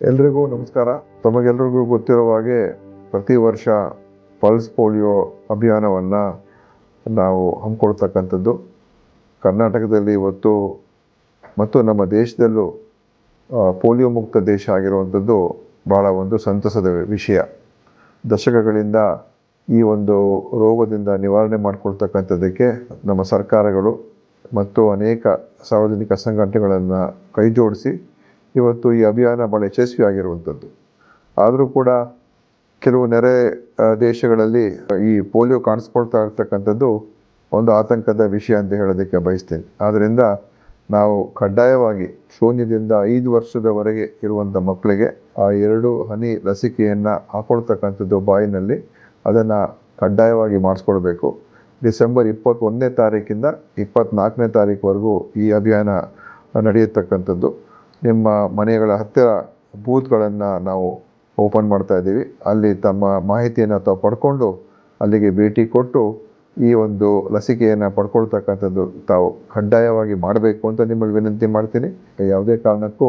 ಎಲ್ರಿಗೂ ನಮಸ್ಕಾರ. ತಮಗೆಲ್ರಿಗೂ ಗೊತ್ತಿರುವ ಹಾಗೆ ಪ್ರತಿ ವರ್ಷ ಪಲ್ಸ್ ಪೋಲಿಯೋ ಅಭಿಯಾನವನ್ನು ನಾವು ಹಮ್ಮಿಕೊಳ್ತಕ್ಕಂಥದ್ದು. ಕರ್ನಾಟಕದಲ್ಲಿ ಇವತ್ತು ಮತ್ತು ನಮ್ಮ ದೇಶದಲ್ಲೂ ಪೋಲಿಯೋ ಮುಕ್ತ ದೇಶ ಆಗಿರುವಂಥದ್ದು ಭಾಳ ಒಂದು ಸಂತಸದ ವಿಷಯ. ದಶಕಗಳಿಂದ ಈ ಒಂದು ರೋಗದಿಂದ ನಿವಾರಣೆ ಮಾಡಿಕೊಳ್ತಕ್ಕಂಥದ್ದಕ್ಕೆ ನಮ್ಮ ಸರ್ಕಾರಗಳು ಮತ್ತು ಅನೇಕ ಸಾರ್ವಜನಿಕ ಸಂಘಟನೆಗಳನ್ನು ಕೈ ಜೋಡಿಸಿ ಇವತ್ತು ಈ ಅಭಿಯಾನ ಭಾಳ ಯಶಸ್ವಿಯಾಗಿರುವಂಥದ್ದು. ಆದರೂ ಕೂಡ ಕೆಲವು ನೆರೆ ದೇಶಗಳಲ್ಲಿ ಈ ಪೋಲಿಯೋ ಕಾಣಿಸ್ಕೊಳ್ತಾ ಇರ್ತಕ್ಕಂಥದ್ದು ಒಂದು ಆತಂಕದ ವಿಷಯ ಅಂತ ಹೇಳೋದಕ್ಕೆ ಬಯಸ್ತೇನೆ. ಆದ್ದರಿಂದ ನಾವು ಕಡ್ಡಾಯವಾಗಿ ಶೂನ್ಯದಿಂದ ಐದು ವರ್ಷದವರೆಗೆ ಇರುವಂಥ ಮಕ್ಕಳಿಗೆ ಆ ಎರಡು ಹನಿ ಲಸಿಕೆಯನ್ನು ಹಾಕೊಳ್ತಕ್ಕಂಥದ್ದು ಬಾಯಿನಲ್ಲಿ. ಅದನ್ನು ಕಡ್ಡಾಯವಾಗಿ ಮಾಡಿಸ್ಕೊಳ್ಬೇಕು. ಡಿಸೆಂಬರ್ ಇಪ್ಪತ್ತೊಂದನೇ ತಾರೀಕಿಂದ ಇಪ್ಪತ್ತ್ನಾಲ್ಕನೇ ತಾರೀಕುವರೆಗೂ ಈ ಅಭಿಯಾನ ನಡೆಯತಕ್ಕಂಥದ್ದು. ನಿಮ್ಮ ಮನೆಗಳ ಹತ್ತಿರ ಬೂತ್ಗಳನ್ನು ನಾವು ಓಪನ್ ಮಾಡ್ತಾ ಇದ್ದೀವಿ. ಅಲ್ಲಿ ತಮ್ಮ ಮಾಹಿತಿಯನ್ನು ತಾವು ಪಡ್ಕೊಂಡು ಅಲ್ಲಿಗೆ ಭೇಟಿ ಕೊಟ್ಟು ಈ ಒಂದು ಲಸಿಕೆಯನ್ನು ಪಡ್ಕೊಳ್ತಕ್ಕಂಥದ್ದು ತಾವು ಕಡ್ಡಾಯವಾಗಿ ಮಾಡಬೇಕು ಅಂತ ನಿಮ್ಮಲ್ಲಿ ವಿನಂತಿ ಮಾಡ್ತೀನಿ. ಯಾವುದೇ ಕಾರಣಕ್ಕೂ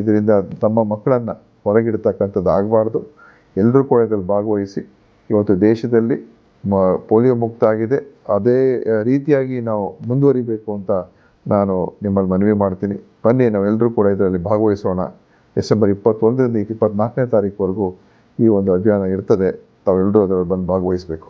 ಇದರಿಂದ ತಮ್ಮ ಮಕ್ಕಳನ್ನು ಹೊರಗಿಡ್ತಕ್ಕಂಥದ್ದು ಆಗಬಾರ್ದು. ಎಲ್ಲರೂ ಕೂಡ ಇದರಲ್ಲಿ ಭಾಗವಹಿಸಿ ಇವತ್ತು ದೇಶದಲ್ಲಿ ಮ, ಪೋಲಿಯೋ ಮುಕ್ತ ಆಗಿದೆ. ಅದೇ ರೀತಿಯಾಗಿ ನಾವು ಮುಂದುವರಿಬೇಕು ಅಂತ ನಾನು ನಿಮ್ಮಲ್ಲಿ ಮನವಿ ಮಾಡ್ತೀನಿ. ಬನ್ನಿ, ನಾವೆಲ್ಲರೂ ಕೂಡ ಇದರಲ್ಲಿ ಭಾಗವಹಿಸೋಣ. ಡಿಸೆಂಬರ್ ಇಪ್ಪತ್ತೊಂದರಿಂದ ಇಪ್ಪತ್ನಾಲ್ಕನೇ ತಾರೀಕುವರೆಗೂ ಈ ಒಂದು ಅಭಿಯಾನ ಇರ್ತದೆ. ತಾವೆಲ್ಲರೂ ಅದರಲ್ಲಿ ಬಂದು ಭಾಗವಹಿಸಬೇಕು.